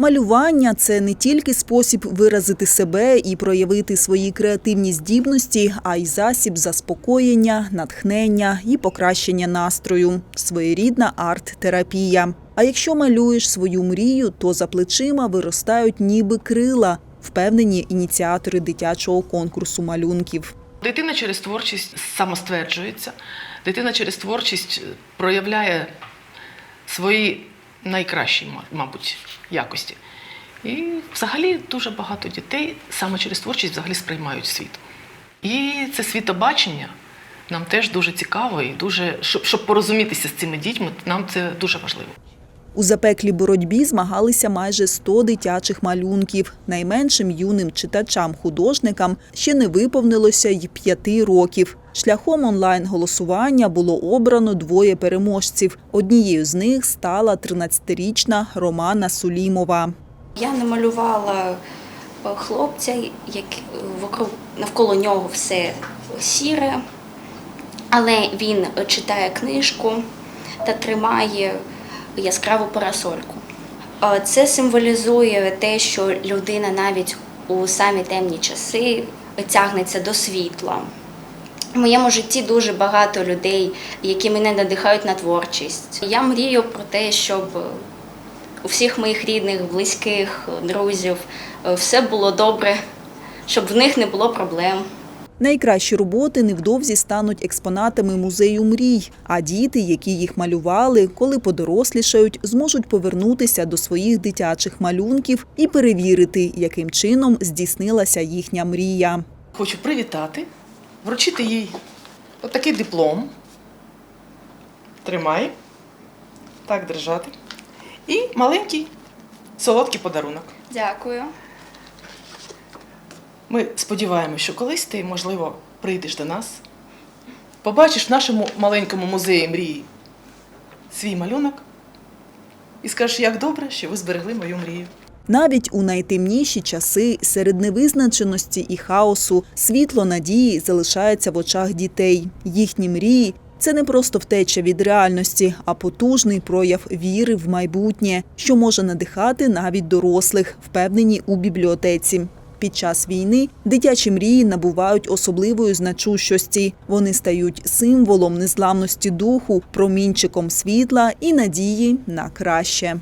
Малювання це не тільки спосіб виразити себе і проявити свої креативні здібності, а й засіб заспокоєння, натхнення і покращення настрою. Своєрідна арт-терапія. А якщо малюєш свою мрію, то за плечима виростають ніби крила, впевнені ініціатори дитячого конкурсу малюнків. Дитина через творчість самостверджується, дитина через творчість проявляє свої найкращі, ма- мабуть, якості. І взагалі дуже багато дітей саме через творчість взагалі сприймають світ. І це світобачення нам теж дуже цікаво, і дуже, щоб, щоб порозумітися з цими дітьми, нам це дуже важливо. У запеклій боротьбі змагалися майже 100 дитячих малюнків. Найменшим юним читачам-художникам ще не виповнилося й п'яти років. Шляхом онлайн-голосування було обрано двоє переможців. Однією з них стала 13-річна Романа Сулімова. Я намалювала е, хлопця, як навколо нього все сіре, але він читає книжку та тримає яскраву парасольку. Це символізує те, що людина навіть у самі темні часи тягнеться до світла. В моєму житті дуже багато людей, які мене надихають на творчість. Я мрію про те, щоб у всіх моїх рідних, близьких, друзів е, все було добре, щоб в них не було проблем. Найкращі роботи невдовзі стануть експонатами музею мрій. А діти, які їх малювали, коли подорослішають, зможуть повернутися до своїх дитячих малюнків і перевірити, яким чином здійснилася їхня мрія. Хочу привітати, вручити їй отакий диплом. Тримай. Так держати. І маленький солодкий подарунок. Дякую. Ми сподіваємося, що колись ти, можливо, прийдеш до нас, побачиш в нашому маленькому музеї мрії свій малюнок і скажеш, як добре, що ви зберегли мою мрію. Навіть у найтемніші часи серед невизначеності і хаосу світло надії залишається в очах дітей. Їхні мрії це не просто втеча від реальності, а потужний прояв віри в майбутнє, що може надихати навіть дорослих, впевнені у бібліотеці. Під час війни дитячі мрії набувають особливої значущості. Вони стають символом незламності духу, промінчиком світла і надії на краще.